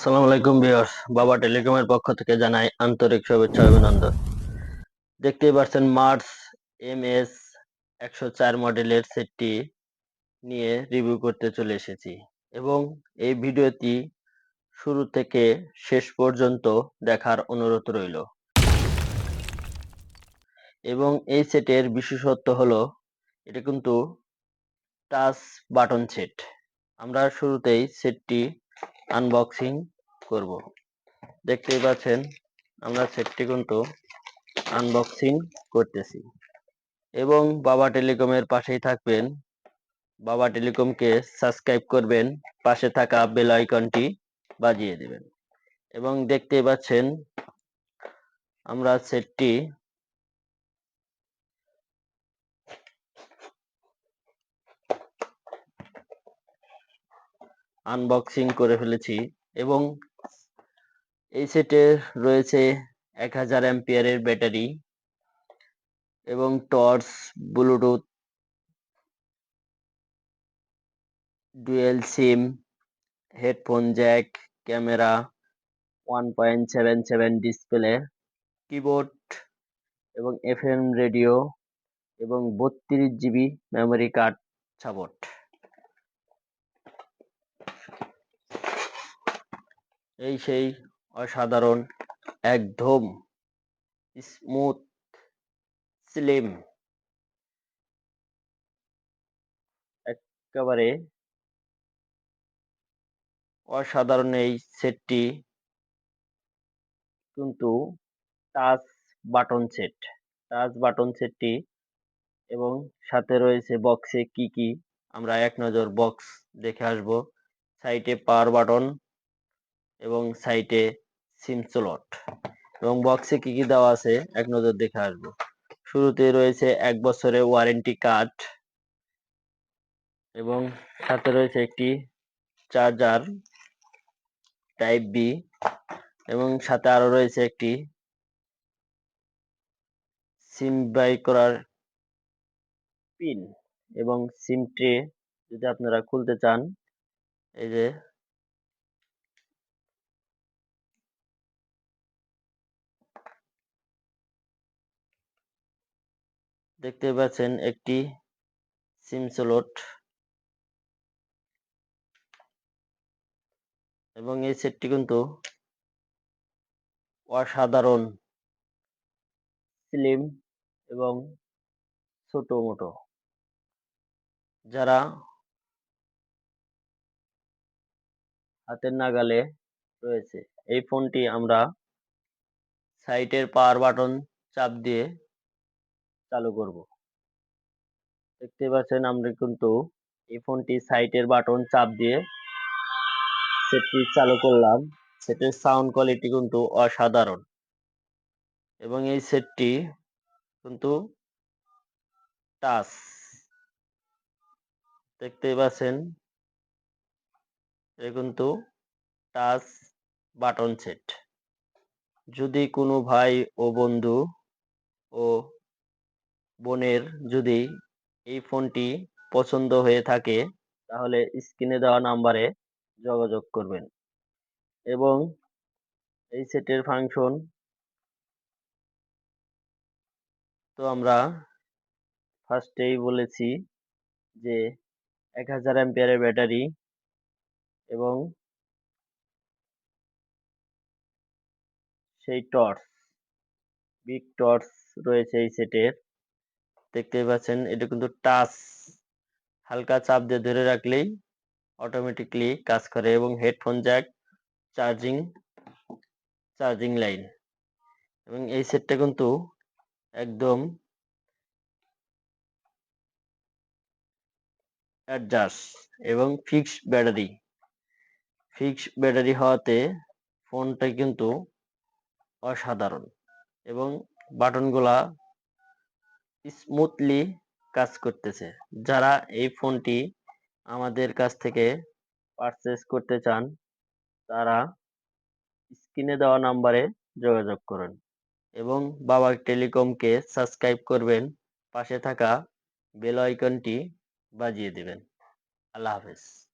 আসসালামু আলাইকুম ভিউয়ার্স, বাবা টেলিকমের পক্ষ থেকে জানাই আন্তরিক শুভেচ্ছা অভিনন্দন। দেখতেই পাচ্ছেন মার্স এম এস একশো চার মডেলের সেটটি নিয়ে রিভিউ করতে চলে এসেছি এবং এই ভিডিওটি শুরু থেকে শেষ পর্যন্ত দেখার অনুরোধ রইল। এবং এই সেটের বিশেষত্ব হলো, এটা কিন্তু টাচ বাটন সেট আমরা শুরুতেই সেটটি আনবক্সিং করব। দেখতেই পাচ্ছেন, আমরা সেটটি কিন্তু আনবক্সিং করতেছি। এবং বাবা টেলিকমের পাশেই থাকবেন। বাবা টেলিকমকে সাবস্ক্রাইব করবেন, পাশে থাকা বেল আইকনটি বাজিয়ে দেবেন। এবং দেখতেই পাচ্ছেন, আমরা সেটটি আনবক্সিং করে ফেলেছি এবং এই সেটে রয়েছে এক হাজার অ্যাম্পিয়ারের ব্যাটারি এবং torch Bluetooth dual SIM headphone jack camera one point seven seven display keyboard এবং এফএম রেডিও এবং বত্রিশ জিবি মেমোরি কার্ড সাপোর্ট এই সেই অসাধারণ, একদম স্মুথ স্লিম একেবারে অসাধারণ এই সেটটি কিন্তু touch button set touch button সেটটি এবং সাথে রয়েছে বক্সে কি কি? আমরা এক নজর বক্স দেখে আসব। সাইটে পাওয়ার বাটন এবং সাইটে সিম স্লট এবং বক্সে কি কি দেওয়া আছে এক নজর দেখে আসব। শুরুতে রয়েছে এক বছরের ওয়ারেন্টি কার্ড এবং সাথে রয়েছে একটি চার্জার টাইপ বি এবং সাথে আরও রয়েছে একটি সিম বাই করার পিন এবং সিম ট্রে যদি আপনারা খুলতে চান, এই যে দেখতে পাচ্ছেন একটি সিম স্লট এবং এই সেটটি কিন্তু অসাধারণ স্লিম এবং ছোট মোটো। যারা হাতের নাগালে রয়েছে, এই ফোনটি আমরা সাইটের পাওয়ার বাটন চাপ দিয়ে চালু করব। দেখতে পাচ্ছেন আমরা কিন্তু এই ফোনটি সাইটের বাটন চাপ দিয়ে সেটটি চালু করলাম। সেটের সাউন্ড কোয়ালিটি কিন্তু অসাধারণ। এবং এই সেটটি কিন্তু টাচ দেখতেই পাচ্ছেন এটা কিন্তু টাচ বাটন সেট যদি কোনো ভাই ও বন্ধু ও বোনের যদি এই ফোনটি পছন্দ হয়ে থাকে, তাহলে স্ক্রিনে দেওয়া নাম্বারে যোগাযোগ করবেন। এবং এই সেটের ফাংশন তো আমরা ফার্স্টেই বলেছি যে এক হাজার অ্যাম্পিয়ারের ব্যাটারি এবং সেই টর্চ, বিগ টর্চ রয়েছে এই সেটের। দেখতেই পাচ্ছেন, এটা কিন্তু টাচ। হালকা চাপ দিয়ে ধরে রাখলেই অটোমেটিকলি কাজ করে এবং headphone jack charging charging line এবং এই সেটটা কিন্তু একদম অ্যাডজাস্ট এবং ফিক্স ব্যাটারি ফিক্স ব্যাটারি হওয়াতে ফোনটা কিন্তু অসাধারণ এবং বাটনগুলা স্মুথলি কাজ করতেছে। যারা এই ফোনটি আমাদের কাছ থেকে পারচেস করতে চান, তারা স্ক্রিনে দেওয়া নাম্বারে যোগাযোগ করুন এবং বাবা টেলিকমকে সাবস্ক্রাইব করবেন। পাশে থাকা বেল আইকনটি বাজিয়ে দেবেন। আল্লাহ হাফেজ।